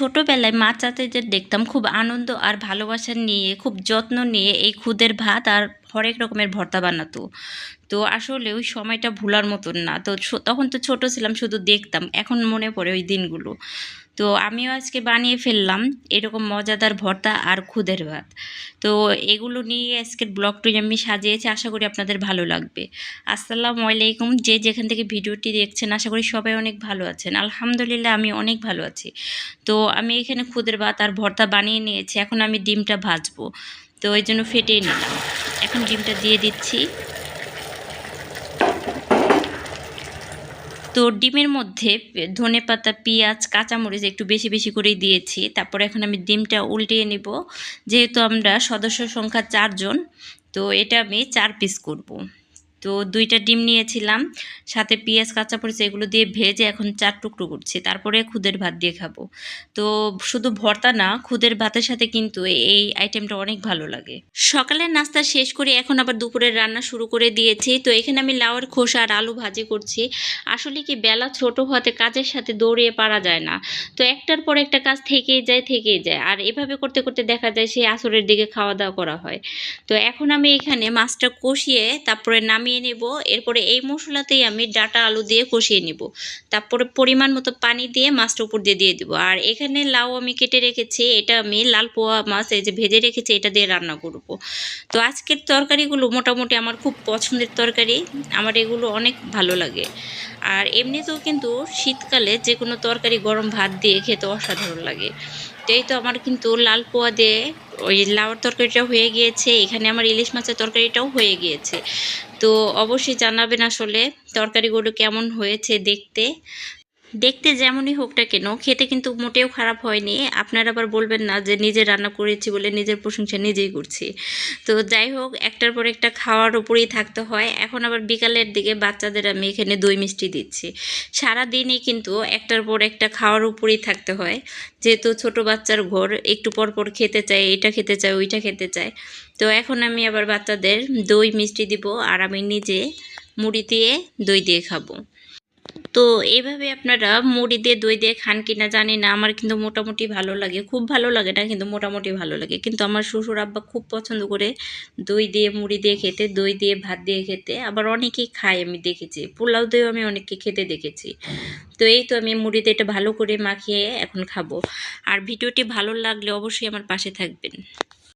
ছোটোবেলায় মা চাচাদের দেখতাম, খুব আনন্দ আর ভালোবাসা নিয়ে, খুব যত্ন নিয়ে এই খুদের ভাত আর হরেক রকমের ভর্তা বানাতো। তো আসলে ওই সময়টা ভুলার মতন না। তো তখন তো ছোট ছিলাম, শুধু দেখতাম। এখন মনে পড়ে ওই দিনগুলো। তো আমিও আজকে বানিয়ে ফেললাম এরকম মজাদার ভর্তা আর খুদের ভাত। তো এগুলো নিয়ে আজকের ব্লগটি আমি সাজিয়েছি। আশা করি আপনাদের ভালো লাগবে। আসসালামু আলাইকুম। যে যেখান থেকে ভিডিওটি দেখছেন, আশা করি সবাই অনেক ভালো আছেন। আলহামদুলিল্লাহ, আমি অনেক ভালো আছি। তো আমি এখানে খুদের ভাত আর ভর্তা বানিয়ে নিয়েছি। এখন আমি ডিমটা ভাজবো। তো ওই জন্য ফেটিয়ে নিলাম। এখন ডিমটা দিয়ে দিচ্ছি। তো ডিমের মধ্যে ধনে পাতা, পেঁয়াজ, কাঁচামরিচ একটু বেশি বেশি করেই দিয়েছি। তারপরে এখন আমি ডিমটা উল্টিয়ে নেব। যেহেতু আমরা সদস্য সংখ্যা চারজন, তো এটা আমি চার পিস করব। তো দুইটা ডিম নিয়েছিলাম, সাথে পেঁয়াজ, কাঁচামরিচ এগুলো দিয়ে ভেজে এখন চার টুকরো করছি, তারপরে খুদের ভাত দিয়ে খাব। তো শুধু ভর্তা না, খুদের ভাতের সাথে কিন্তু এই আইটেমটা অনেক ভালো লাগে। সকালের নাস্তা শেষ করে এখন আবার দুপুরের রান্না শুরু করে দিয়েছি, তো এখানে আমি লাউয়ের খোসা আর আলু ভাজি করছি। আসলে কি বেলা ছোট হতে কাজের সাথে দৌড়িয়ে পারা যায় না, তো একটার পর একটা কাজ থেকেই যায় থেকেই যায়, আর এভাবে করতে করতে দেখা যায় সেই আসরের দিকে খাওয়া দাওয়া করা হয়। তো এখন আমি এখানে মাছটা কষিয়ে তারপরে নামিয়ে নেব। এরপরে এই মশলাতেই আমি ডাটা আলু দিয়ে কষিয়ে নেব। তারপরে পরিমাণ মতো পানি দিয়ে মাছটা উপর দিয়ে দিয়ে দিব। আর এখানে লাউ আমি কেটে রেখেছি। এটা আমি লাল পোয়া মাছ এই যে ভেজে রেখেছি, এটা দিয়ে রান্না করব। তো আজকের তরকারিগুলো মোটামুটি আমার খুব পছন্দের তরকারি। আমার এগুলো অনেক ভালো লাগে। আর এমনিতেও কিন্তু শীতকালে যে কোনো তরকারি গরম ভাত দিয়ে খেতে অসাধারণ লাগে। তো এই তো আমার কিন্তু লাল পোয়া দিয়ে ওই লাউর তরকারিটা হয়ে গিয়েছে। এখানে আমার ইলিশ মাছের তরকারিটাও হয়ে গিয়েছে। তো অবশ্যই জানাবেন আসলে তরকারিগুলো কেমন হয়েছে দেখতে। দেখতে যেমনই হোক না কেন, খেতে কিন্তু মোটেও খারাপ হয়নি। আপনারা আবার বলবেন না যে নিজে রান্না করেছি বলে নিজের প্রশংসা নিজেই করছি। তো যাই হোক, একটার পর একটা খাওয়ার উপরেই থাকতে হয়। এখন আবার বিকালের দিকে বাচ্চাদের আমি এখানে দই মিষ্টি দিচ্ছি। সারা দিনই কিন্তু একটার পর একটা খাওয়ার উপরেই থাকতে হয়। যেহেতু ছোট বাচ্চার ঘর, একটু পর পর খেতে চায়, এটা খেতে চায়, ওইটা খেতে চায়। তো এখন আমি আবার বাচ্চাদের দই মিষ্টি দিব আর আমি নিজে মুড়ি দিয়ে দই দিয়ে খাব। তো এইভাবে আপনারা মুড়ি দিয়ে দই দিয়ে খান কিনা জানি না, আমার কিন্তু মোটামুটি ভালো লাগে। খুব ভালো লাগে না, কিন্তু মোটামুটি ভালো লাগে। কিন্তু আমার শ্বশুর আব্বা খুব পছন্দ করে দই দিয়ে মুড়ি দিয়ে খেতে, দই দিয়ে ভাত দিয়ে খেতে। আবার অনেকেই খায়, আমি দেখেছি। পোলাও দইও আমি অনেককে খেতে দেখেছি। তো এই তো আমি মুড়িতে এটা ভালো করে মাখিয়ে এখন খাব। আর ভিডিওটি ভালো লাগলে অবশ্যই আমার পাশে থাকবেন।